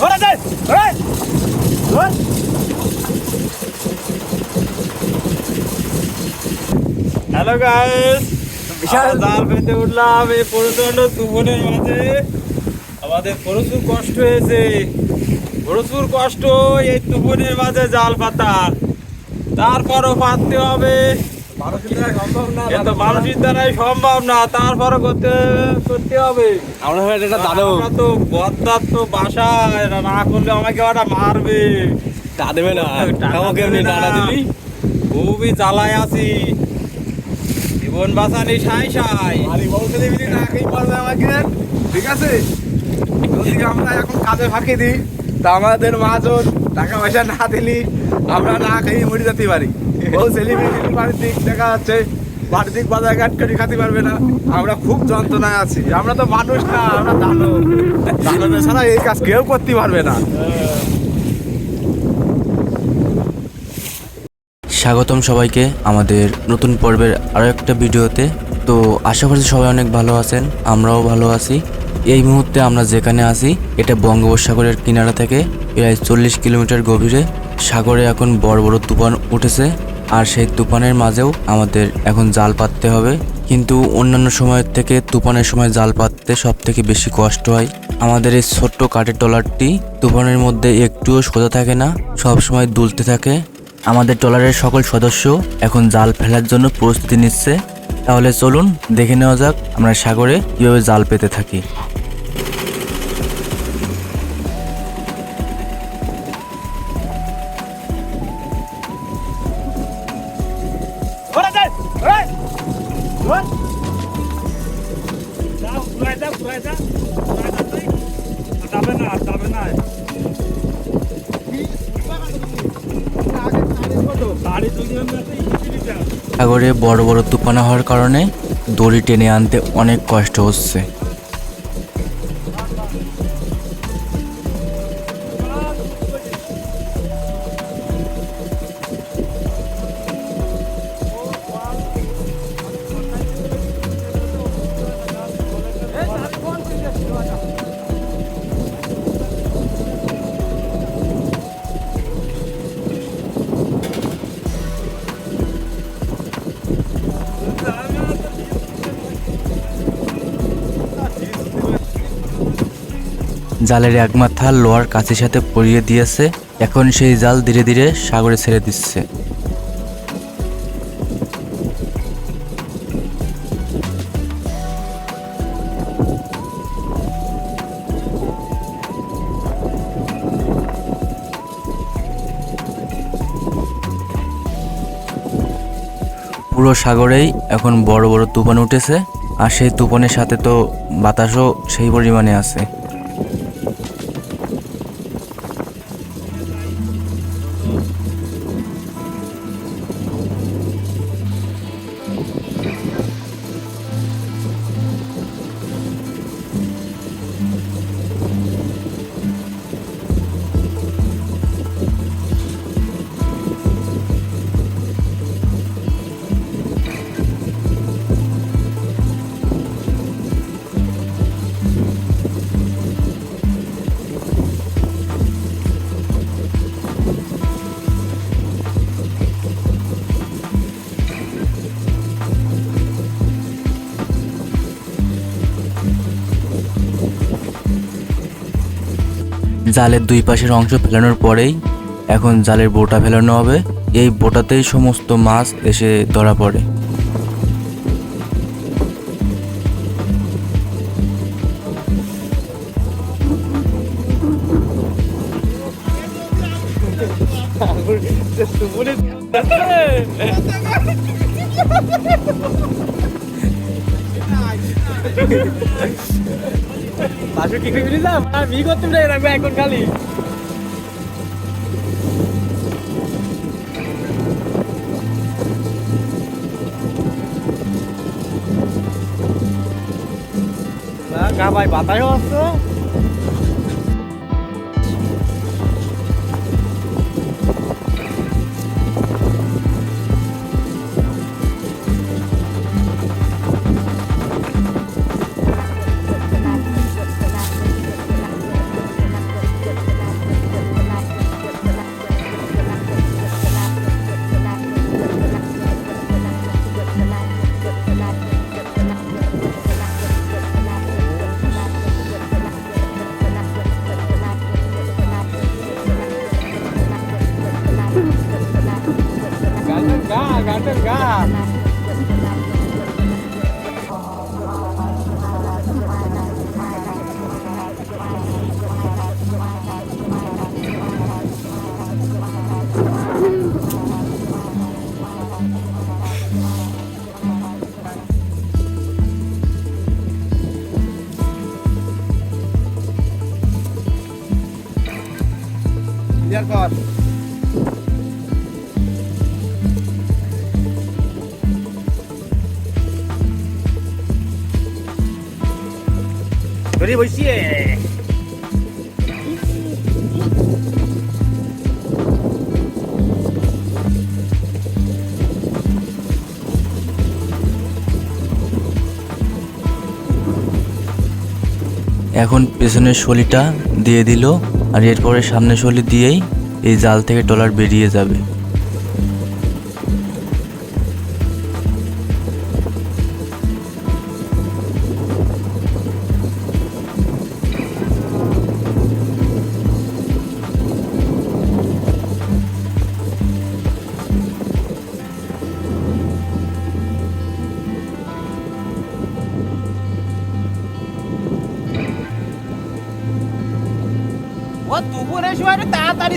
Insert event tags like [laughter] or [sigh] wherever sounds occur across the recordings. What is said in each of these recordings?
ধরে দে ধরে। ধর। হ্যালো গাইস বিশাল। জাল পেতে উঠলাম এই প্রচণ্ড তুফানের মাঝে। আমাদের প্রচুর কষ্ট হয়েছে। প্রচুর কষ্ট এই তুফানের মাঝে জাল পাতার তারপরও পাততে হবে। এ তো মানুষের দ্বারাই সম্ভব না করতে করতে হবে। আমরা এটা দাদু। আমরা তো বাসা না করলে আমাকে ওরা মারবে। তা দেবে না। টাকা আমাকে না। টাকা দিবি? খুবই জ্বালায় আছি। জীবন বাঁচানি সাই সাই। আরে বলতে দিবি না কেই পারবে আমাকে। ঠিক আছে? যদি আমরা এখন কাজে ফাঁকি দিই। তা আমাদের মাজন টাকা পয়সা না দিলি আমরা না খেয়ে মরে যেতে পারি। খুব যন্ত্রণায় আছি। আমরা তো স্বাগতম সবাইকে আমাদের নতুন পর্বের আরও একটা ভিডিওতে। তো আশা করছি সবাই অনেক ভালো আছেন, আমরাও ভালো আছি। এই মুহূর্তে আমরা যেখানে আছি, এটা বঙ্গোপসাগরের কিনারা থেকে, প্রায় চল্লিশ কিলোমিটার গভীরে। সাগরে এখন বড় বড় তুফান উঠেছে। আর সেই তুফানের মাঝেও আমাদের এখন জাল পাততে হবে। কিন্তু অন্যান্য সময়ের থেকে তুফানের সময় জাল পাততে সব থেকে বেশি কষ্ট হয়। আমাদের এই ছোট্ট কাঠের ট্রলারটি তুফানের মধ্যে একটুও সোজা থাকে না, সব সময় দুলতে থাকে। আমাদের ট্রলারের সকল সদস্য এখন জাল ফেলার জন্য প্রস্তুতি নিচ্ছে। তাহলে চলুন দেখে নেওয়া যাক আমরা সাগরে কীভাবে জাল পেতে থাকি। সাগরে বড় বড় তুফানা হওয়ার কারণে দড়ি টেনে আনতে অনেক কষ্ট হচ্ছে। জালের এক মাথা লোহার কাছের সাথে পরিয়ে দিয়েছে, এখন সেই জাল ধীরে ধীরে সাগরে ছেড়ে দিচ্ছে। পুরো সাগরেই এখন বড় বড় তুফান উঠেছে, আর সেই তুফানের সাথে তো বাতাসও সেই পরিমাণে আছে। জালের দুই পাশের অংশ ফেলানোর পরেই এখন জালের বোটা ফেলানো হবে। এই বোটাতেই সমস্ত মাছ এসে ধরা পড়ে। [laughs] পাশে কি করে দিলাম আমি করতে যাই রাখবে এখন খালি। না গা ভাই বাতায়ও আছে pegar. Yes. এখন পেছনের শলিটা দিয়ে দিল আর এরপরে সামনের শলি দিয়েই এই জাল থেকে টলার বেরিয়ে যাবে। দুপুরে সময় একটু তাড়াতাড়ি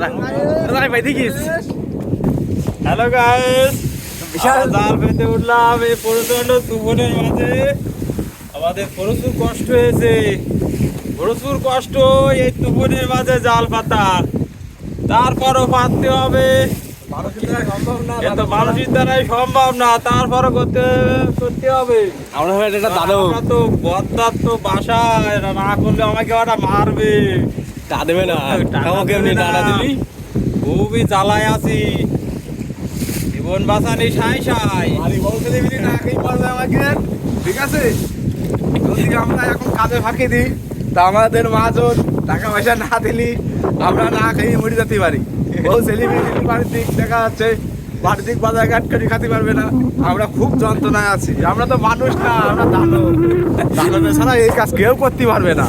ভাই দেখিস হ্যালো গাইস বিশাল। জাল পেতে উঠলাম এই প্রচণ্ড তুফানের মাঝে। আমাদের প্রচুর কষ্ট হয়েছে। প্রচুর কষ্ট এই তুফানের মাঝে জাল পাতা। তারপরও পাততে হবে। মানুষের দ্বারাই সম্ভব না। তারপরও করতে করতে হবে। আমরা তো বদ্দার তো বাসা এটা না করলে আমাকে ওটা মারবে। তা দেবে না। আমাকে এমনি দেবে টাকা দিলি? খুবই জ্বালায় আছি। জীবন বাঁচানি সাই সাই। আরে বলতে দিবি না খেয়ে পড়বে আমাকে। ঠিক আছে? যদি আমরা এখন কাজে ফাঁকি দিই। তা আমাদের মাজন টাকা পয়সা না দিলি আমরা না খেয়ে মরে যেতে পারি। ও সেলিব্রিটি বাড়ির দিক দেখা যাচ্ছে। বাড়ির দিক বাজার ঘাট করে খাতে পারবে না। আমরা খুব যন্ত্রণায় আছি। আমরা তো মানুষ না আমরা দানব। দানবের ছাড়া এই কাজ কেউ করতে পারবে না।